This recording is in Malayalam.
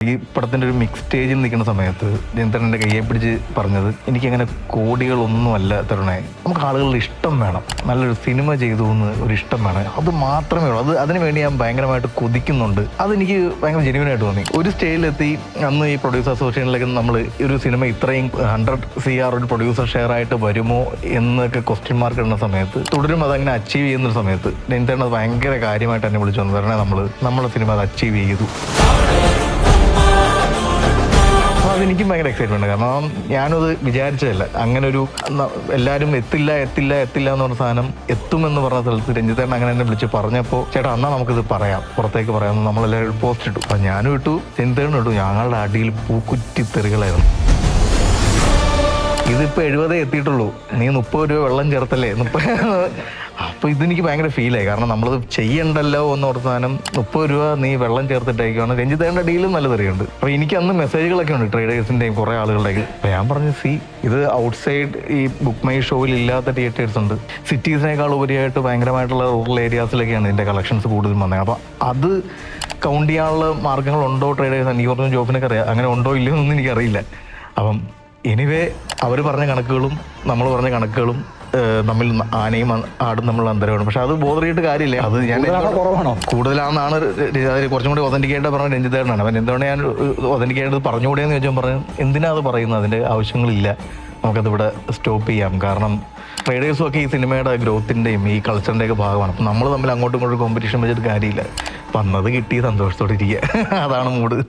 ഈ പടത്തിന്റെ ഒരു മിക്സ് സ്റ്റേജിൽ നിൽക്കുന്ന സമയത്ത് ജനിതരൻ എന്റെ കയ്യെ പിടിച്ച് പറഞ്ഞത് എനിക്കങ്ങനെ കോടികളൊന്നുമല്ല തരുണേ നമുക്ക് ആളുകളുടെ ഇഷ്ടം വേണം നല്ലൊരു സിനിമ ചെയ്തു എന്ന് ഒരു ഇഷ്ടം വേണം അത് മാത്രമേ ഉള്ളൂ അത് അതിന് വേണ്ടി ഞാൻ ഭയങ്കരമായിട്ട് കൊതിക്കുന്നുണ്ട്. അതെനിക്ക് ഭയങ്കര ജെനുവിനായിട്ട് തോന്നി. ഒരു സ്റ്റേജിലെത്തി അന്ന് ഈ പ്രൊഡ്യൂസർ അസോസിയേഷനിലേക്ക് നമ്മൾ ഒരു സിനിമ ഇത്രയും ഹൺഡ്രഡ് സി ആർ ഒരു പ്രൊഡ്യൂസർ ഷെയർ ആയിട്ട് വരുമോ എന്നൊക്കെ ക്വസ്റ്റ്യൻ മാർക്ക് ഇടുന്ന സമയത്ത് തുടരും അതങ്ങനെ അച്ചീവ് ചെയ്യുന്ന സമയത്ത് ജനിതരൻ അത് ഭയങ്കര കാര്യമായിട്ട് എന്നെ വിളിച്ചു വന്നു. പറഞ്ഞാൽ നമ്മൾ നമ്മുടെ സിനിമ അത് അച്ചീവ് ചെയ്തു. അതെനിക്കും ഭയങ്കര എക്സൈറ്റ്മെന്റ് കാരണം ഞാനത് വിചാരിച്ചതല്ല. അങ്ങനെ ഒരു എല്ലാവരും എത്തില്ല എത്തില്ല എത്തില്ല എന്ന് പറഞ്ഞ സാധനം എത്തുമെന്ന് പറഞ്ഞ സ്ഥലത്ത് രഞ്ജിത്തേട്ടൻ അങ്ങനെ എന്നെ വിളിച്ച് പറഞ്ഞപ്പോൾ ചേട്ടാ എന്നാ നമുക്കിത് പറയാം. പുറത്തേക്ക് പറയാം. നമ്മളെല്ലാവരും പോസ്റ്റ് ഇട്ടു. അപ്പം ഞാനും ഇട്ടു രഞ്ജിത്തേട്ടനും ഇട്ടു. ഞങ്ങളുടെ അടിയിൽ പൂക്കുറ്റിത്തെറികളായിരുന്നു ഇതിപ്പോ എഴുപതേ എത്തിയിട്ടുള്ളൂ. നീ മുപ്പത് രൂപ വെള്ളം ചേർത്തല്ലേ? മുപ്പത് അപ്പൊ ഇതെനിക്ക് ഭയങ്കര ഫീലായി കാരണം നമ്മളത് ചെയ്യണ്ടല്ലോ എന്ന് ഓർത്താനും മുപ്പത് രൂപ നീ വെള്ളം ചേർത്തിട്ടേക്കാണ് രഞ്ജിത്തേണ്ട ഡീലും നല്ല തെറിയുണ്ട്. അപ്പൊ എനിക്ക് അന്ന് മെസ്സേജുകളൊക്കെ ഉണ്ട് ട്രേഡേഴ്സിന്റെയും കുറെ ആളുകളുടെയും അപ്പൊ ഞാൻ പറഞ്ഞു സി ഇത് ഔട്ട്സൈഡ് ഈ ബുക്ക് മൈ ഷോയിൽ ഇല്ലാത്ത തിയേറ്റേഴ്സ് ഉണ്ട്. സിറ്റീസിനേക്കാൾ ഉപരിയായിട്ട് ഭയങ്കരമായിട്ടുള്ള റൂറൽ ഏരിയാസിലൊക്കെയാണ് ഇതിന്റെ കളക്ഷൻസ് കൂടുതലും വന്നത്. അപ്പോൾ അത് കൗണ്ട് ചെയ്യാനുള്ള മാർഗങ്ങളുണ്ടോ ട്രേഡേഴ്സ് എനിക്ക് പറഞ്ഞു ജോബിനൊക്കെ അറിയാം. അങ്ങനെ ഉണ്ടോ ഇല്ലയോ എന്നൊന്നും എനിക്കറിയില്ല. അപ്പം എനിവേ അവർ പറഞ്ഞ കണക്കുകളും നമ്മൾ പറഞ്ഞ കണക്കുകളും തമ്മിൽ ആനയും ആടും തമ്മിലുള്ള അന്തരമാണ്. പക്ഷെ അത് ബോധറിയിട്ട് കാര്യമില്ല. അത് ഞാൻ കുറവാണോ? കൂടുതലാണെന്നാണ് കുറച്ചും കൂടി ഒതന്റിക്കേറ്റ് പറഞ്ഞ രഞ്ജിതേടനാണ് അവൻ എന്തുകൊണ്ട് ഞാൻ ഒതന്റിക്കേറ്റ് പറഞ്ഞുകൂടെയെന്ന് ചോദിച്ചാൽ പറഞ്ഞു എന്തിനാ അത് പറയുന്നത്? അതിന്റെ ആവശ്യങ്ങളില്ല. നമുക്കതിവിടെ സ്റ്റോപ്പ് ചെയ്യാം. കാരണം ട്രേഡേഴ്സും ഒക്കെ ഈ സിനിമയുടെ ഗ്രോത്തിന്റെയും ഈ കൾച്ചറിന്റെ ഒക്കെ ഭാഗമാണ്. അപ്പം നമ്മൾ തമ്മിൽ അങ്ങോട്ടും ഇങ്ങോട്ടും കോമ്പറ്റീഷൻ വെച്ചിട്ട് കാര്യമില്ല. വന്നത് കിട്ടി സന്തോഷത്തോടെ ഇരിക്കുക. അതാണ് മൂഡ്